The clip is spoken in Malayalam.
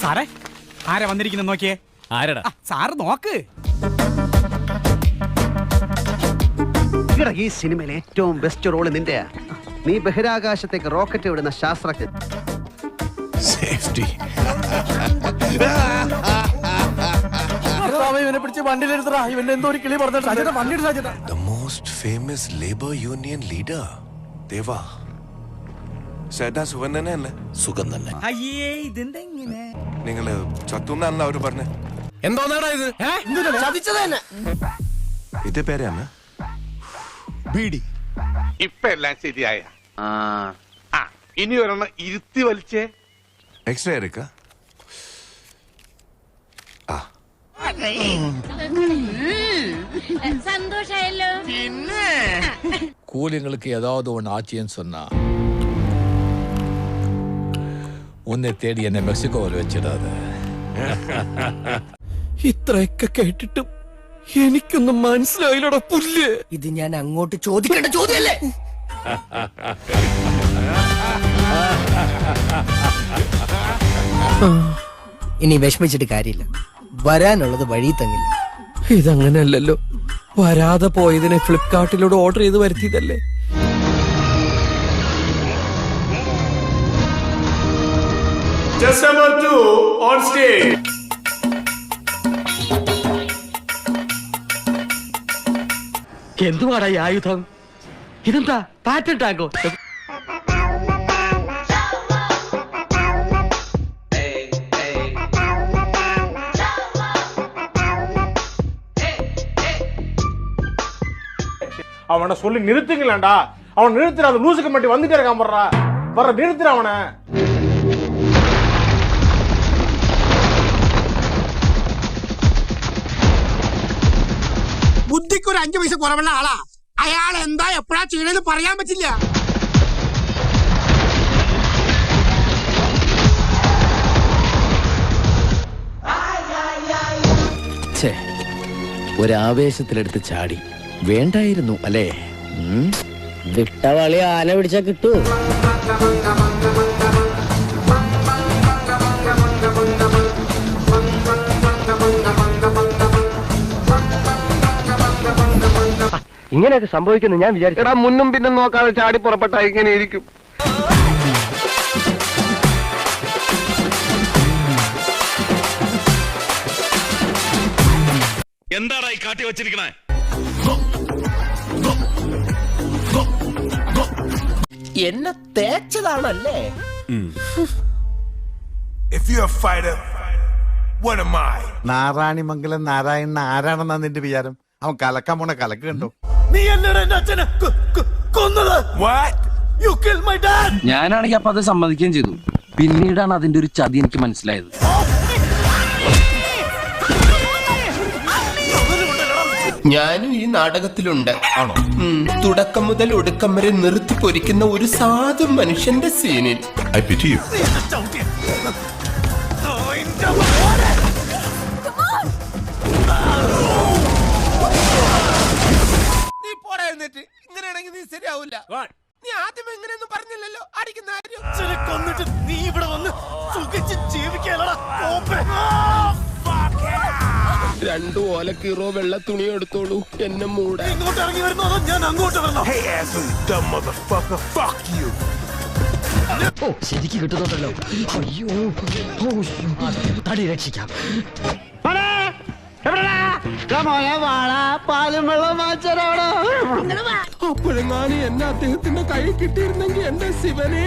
സാറേ ആരാ വന്നിരിക്കുന്നത് നോക്കിയേ? ആരടാ? ആ, സാറ് നോക്ക്. ഇവിടെ ഈ സിനിമയിലെ ഏറ്റവും ബെസ്റ്റ് റോൾ നിന്റെയാ നീ ബഹിരാകാശത്തേക്ക് റോക്കറ്റ് വിടുന്ന ശാസ്ത്രജ്ഞൻ. സേഫ്റ്റി ഇവനെ പിടിച്ച് വണ്ടിയിലെടുത്തടാ. ഇവന്റെ എന്തോ ഒരു കിളി പറഞ്ഞിട്ട് വണ്ടി the most famous labour union leader Deva. സദാ അല്ലേ അയ്യേ ഇതെന്താ ഇങ്ങനെ നിങ്ങള് ചത്തുന്നാണല്ലോ അവര് പറഞ്ഞേ എന്തോന്നാടാ ഇത് ഇത് പേരാണ് ബീഡി ഇപ്പൊ എല്ലാം ശരിയായ ആ ഇനി ഒരെണ്ണം ഇരുത്തി വലിച്ചേ എക്സ്റേ എടുക്ക ആ சந்தோஷம் கூலிங்களுக்கு ஏதாவது ஒன்று ஆச்சின்னு சொன்னா ഒന്നെ തേടി എന്നെ മെക്സിക്കോയിൽ വെച്ചിടാത്. ഇത്രയൊക്കെ കേട്ടിട്ടും എനിക്കൊന്നും മനസ്സിലായില്ലടാ പുല്ല്. ഇത് ഞാൻ അങ്ങോട്ട് ചോദിക്കേണ്ട ചോദ്യമല്ലേ? ഇനി വിഷമിച്ചിട്ട് കാര്യമില്ല. വരാനുള്ളത് വഴി തങ്ങില്ല ഇതങ്ങനെയല്ലല്ലോ വരാതെ പോയതിനെ ഫ്ലിപ്കാർട്ടിലൂടെ ഓർഡർ ചെയ്ത് വരുത്തിയതല്ലേ? എന്തുവാടാ ഈ ആയുധം ഇതെന്താ പാറ്റൻ ടാങ്കോ அவனை சொல்லி நிறுத்துங்களேன்டா அவன் நிறுத்துற அந்த லூசுக்கு மட்டும் வந்துட்டே இருக்கான் வர்றா வர்ற நிறுத்துற அவனை ഒരു അഞ്ചു പൈസ കുറവുള്ള ആളാ. അയാൾ എന്താ എപ്പോഴാ ചെയ്യണെന്ന് പറയാൻ പറ്റില്ല. ഒരാവേശത്തിലെടുത്ത് ചാടി. വേണ്ടായിരുന്നു അല്ലേ? വിട്ടവളി ആന പിടിച്ചാ കിട്ടൂ. ഇങ്ങനെയൊക്കെ സംഭവിക്കുന്നു ഞാൻ വിചാരിച്ചു. എടാ മുന്നും പിന്നും നോക്കാതെ ചാടി പുറപ്പെട്ട ഇങ്ങനെ ഇരിക്കും. എന്താടാ ഈ കാട്ടി വെച്ചിരിക്കണേ? എന്നെ തേച്ചതാണല്ലേ? If you a fighter what am I? Narayanimangalam Narayanan ആരാണെന്നാ നിന്റെ വിചാരം? അവൻ കലക്കാൻ പോണ കലക്ക് കണ്ടോ? നീ എന്നോട് എന്റെ അച്ഛനെ കൊന്നത്? യു കിൽ മൈ ഡാഡ് ഞാനാണെങ്കിൽ അപ്പൊ അത് സമ്മതിക്കുകയും ചെയ്തു. പിന്നീടാണ് അതിന്റെ ഒരു ചതി എനിക്ക് മനസ്സിലായത്. ഞാനും ഈ നാടകത്തിലുണ്ട്. ആണോ തുടക്കം മുതൽ ഒടുക്കം വരെ നിർത്തി പൊരിക്കുന്ന ഒരു സാധു മനുഷ്യന്റെ സീനിൽ. നീ ശരിയാവൂല നീ ആദ്യം എങ്ങനെയൊന്നും പറഞ്ഞില്ലല്ലോ. അടിക്കുന്ന കാര്യം. അച്ഛനെ കൊന്നിട്ട് നീ ഇവിടെ വന്ന് സുഖിച്ച് ജീവിക്കാനടാ രണ്ടു ഓലക്കീറോ വെള്ള തുണി എടുത്തോളൂ. എന്നെ മൂട ഇങ്ങോട്ട് ഇറങ്ങി വരുന്നോ അതോ ഞാൻ അങ്ങോട്ട് വരണോ? Hey ass dumb motherfucker. Fuck കിട്ടുന്നുണ്ടല്ലോ അയ്യോ ഓ, തടി രക്ഷിക്കാം അപ്പോഴെങ്ങാനും എന്നെ അദ്ദേഹത്തിന്റെ കൈ കിട്ടിയിരുന്നെങ്കിൽ എന്റെ ശിവനെ.